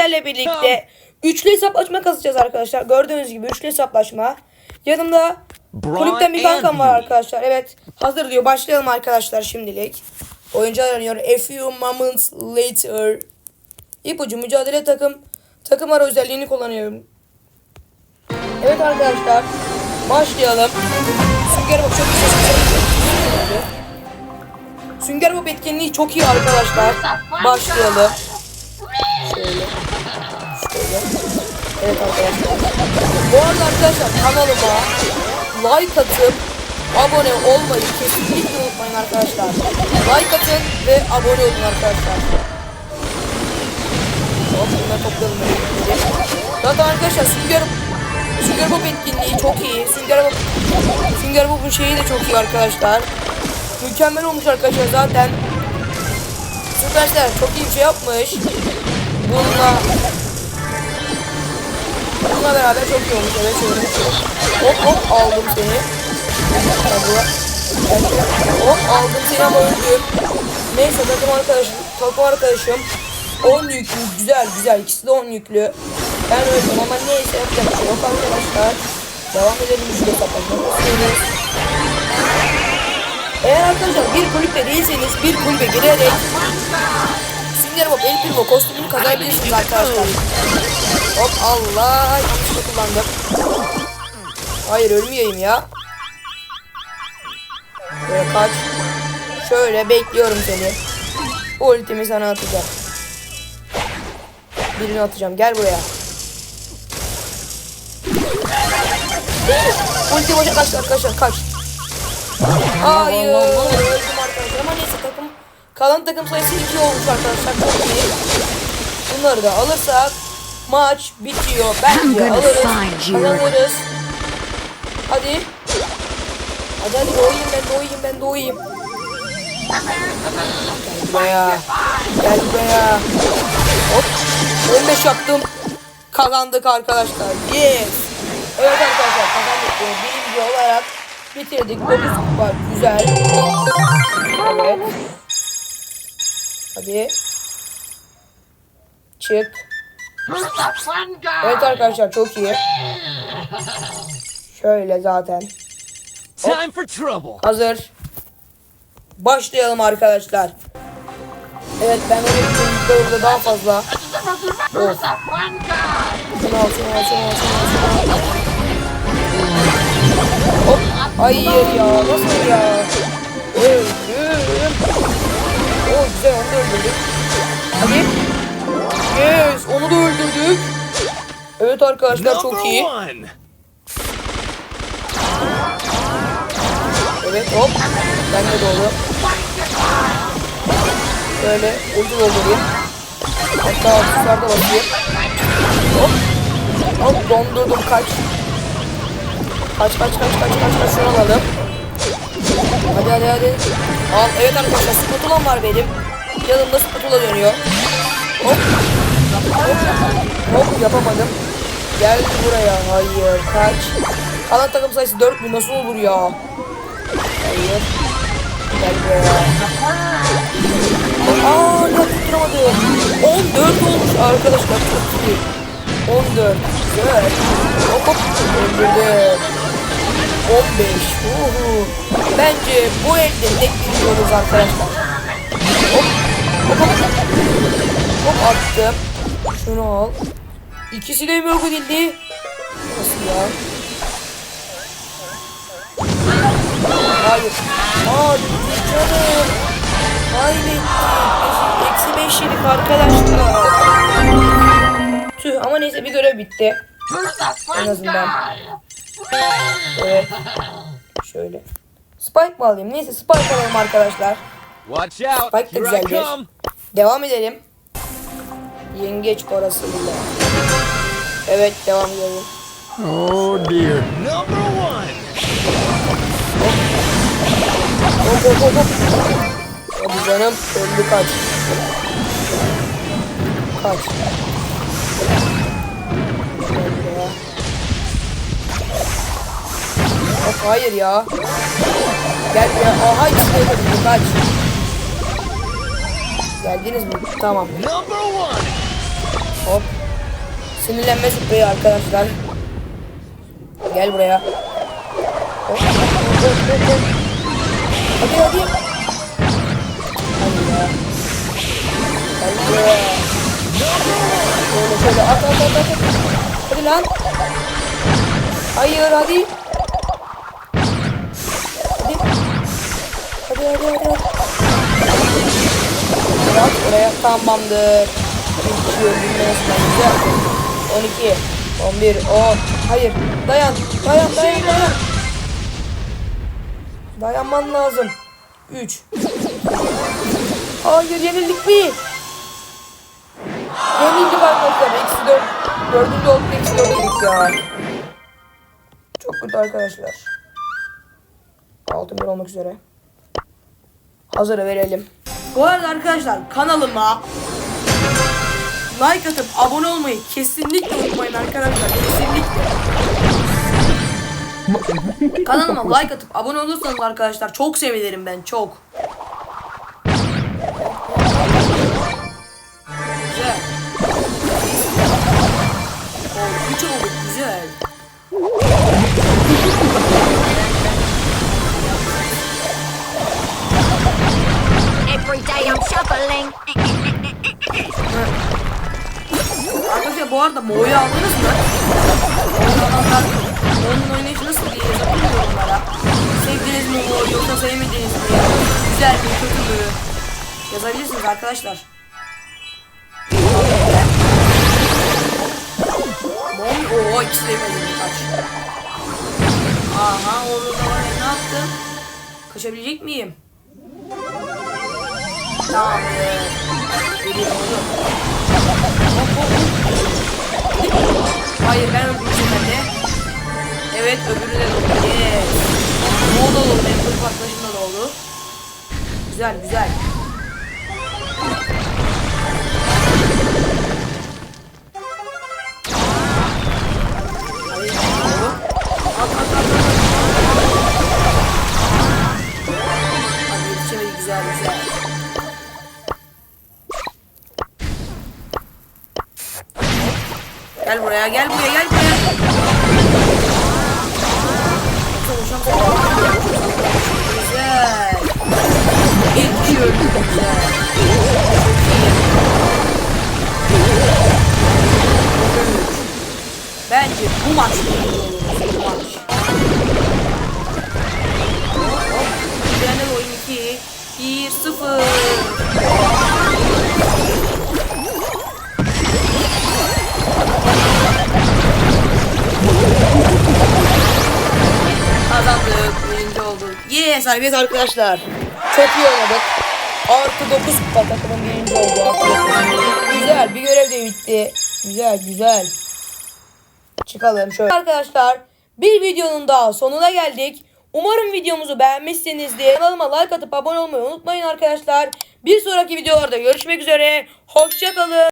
sizlerle birlikte üçlü hesaplaşma kasacağız arkadaşlar. Gördüğünüz gibi üçlü hesaplaşma. Yanımda kulüpten bir kankam var arkadaşlar. Evet hazır diyor. Başlayalım arkadaşlar şimdilik. Oyuncular arıyor. A few moments later. İpucu mücadele takım. Takım ara özelliğini kullanıyorum. Evet arkadaşlar. Başlayalım. Sünger Bob çok iyi. Sünger Bob etkinliği çok iyi arkadaşlar. Başlayalım. Şöyle. Şöyle. Evet arkadaşlar. Bu arada arkadaşlar kanalıma like atıp abone olmayı kesinlikle unutmayın arkadaşlar. Like atın ve abone olun arkadaşlar. Hop bunları böyle. Zaten arkadaşlar Sünger Sünger Bob etkinliği çok iyi. Sünger Bob Sünger Bob'un şeyi de çok iyi arkadaşlar. Mükemmel olmuş arkadaşlar zaten. Süperstar çok iyi bir şey yapmış. Bununla Bununla beraber çok iyi olmuş. Evet şöyle. Hop hop aldım seni. Hop aldım seni ama öldüm. Neyse takım arkadaşım. Takım arkadaşım. 10 yüklü. Güzel güzel. İkisi de 10 yüklü. Ben öldüm ama neyse yapacak bir şey yok arkadaşlar. Devam edelim. Şurada kapatmak Eğer arkadaşlar bir kulüpte değilseniz bir kulübe girerek Sünger Bob El Primo kostümünü kazanabilirsiniz arkadaşlar. Hop Allah yanlışlıkla kullandım. Hayır ölmeyeyim ya. Böyle kaç. Şöyle bekliyorum seni. Ultimi sana atacağım. Birini atacağım. Gel buraya. Ulti boşa kaç arkadaşlar kaç. Hayır. Öldüm arkadaşlar ama neyse takım. Kalan takım sayısı 2 olmuş arkadaşlar. Çok iyi. Bunları da alırsak maç bitiyor. I'm Bence gonna alırız. find you. Kazanırız. Hadi. Hadi hadi doğayım ben doğayım ben doğayım. Gel buraya. Gel buraya. Hop. 15 yaptım. Kazandık arkadaşlar. Yes. Evet arkadaşlar kazandık. Birinci olarak bitirdik. 9 kupa. Güzel. Evet. Hadi. Çık. Evet arkadaşlar çok iyi. Şöyle zaten. Time for trouble. Hazır. Başlayalım arkadaşlar. Evet ben öyle bir burada daha fazla. Of. Şunu al, şunu al, şunu al, şunu al. Hayır ya, nasıl ya? Öldüm. Oh güzel, onu da öldürdük. Hadi. Yes, onu da öldürdük. Evet arkadaşlar çok iyi. Evet hop. Ben de dolu. Böyle ulti doldurayım. Hatta atışlarda basayım. Hop. Hop dondurdum kaç. Kaç kaç kaç kaç kaç kaç şunu alalım. Hadi hadi hadi. Al evet arkadaşlar spatulam var benim. Yanımda spatula dönüyor. Hop. Hop. Hop yapamadım. Gel buraya. Hayır kaç. Kalan takım sayısı 4 mü? Nasıl olur ya? Hayır. Gel buraya. Aa ne tutturamadım. 14 olmuş arkadaşlar. Çok iyi. 14. Güzel. Hop hop. Öldürdüm. 15. Uhu. Bence bu elde net biliyoruz arkadaşlar. Hop. Hop hop. Hop attım. Şunu al. İkisi de yok edildi? Nasıl ya? Hayır. Gitti canım. Kaybettik. Eksi beş yedik arkadaşlar. Tüh ama neyse bir görev bitti. En azından. Evet. Şöyle. Spike mı alayım? Neyse Spike alalım arkadaşlar. Watch out. Spike I güzeldir. come. Devam edelim. Yengeç parasıyla. Evet devam edelim. Oh dear. Number one. Hop hop hop hop. Hadi canım öldü kaç. Kaç. Hayır ya. Gel ya. Aha işte kaç. Geldiniz mi? Tamam. Hop. Sinirlenme spreyi arkadaşlar. Gel buraya. Hop. Hadi hadi. Hadi ya. Hadi buraya. Şöyle şöyle at at at at. Hadi lan. Hayır. Hadi. Hadi. Bırak oraya tamamdır. Geçiyor bilmezsen güzel. 12, 11, 10. Hayır dayan dayan dayan dayan. Dayanman lazım. 3. Hayır yenildik mi? Yenildik arkadaşlar. Eksi 4. Dördüncü olduk eksi 4 yedik ya. Çok kötü arkadaşlar. Altın bir olmak üzere. Hazırı verelim. Bu arada arkadaşlar kanalıma like atıp abone olmayı kesinlikle unutmayın arkadaşlar. Kesinlikle. kanalıma like atıp abone olursanız arkadaşlar çok sevinirim ben çok. Güzel. Oldu güzel. Bu arada Mo'yu aldınız mı? Oyun alanlar onun oynayışı nasıl diye yazabilir yorumlara. Sevdiniz mi Mo yoksa sevmediniz mi? Güzel mi kötü mü? Yazabilirsiniz arkadaşlar. Mo o ikisi de sevmedim kaç. Aha orada da var ne yaptım? Kaçabilecek miyim? Tamam. Geliyorum oğlum. Hayır ben sefer de. Evet öbürü de doldu. Yes. Ne oldu oğlum? Benim kılıç arkadaşım da oldu. Güzel güzel. Gel buraya, gel buraya, gel buraya. Güzel. İlk kişi öldü güzel. Bence bu maç Serbest arkadaşlar. Çok iyi oynadık. Artı 9 kupa takımın birinci oldu. Güzel bir görev de bitti. Güzel güzel. Çıkalım şöyle. Arkadaşlar bir videonun daha sonuna geldik. Umarım videomuzu beğenmişsinizdir. Kanalıma like atıp abone olmayı unutmayın arkadaşlar. Bir sonraki videolarda görüşmek üzere. Hoşçakalın.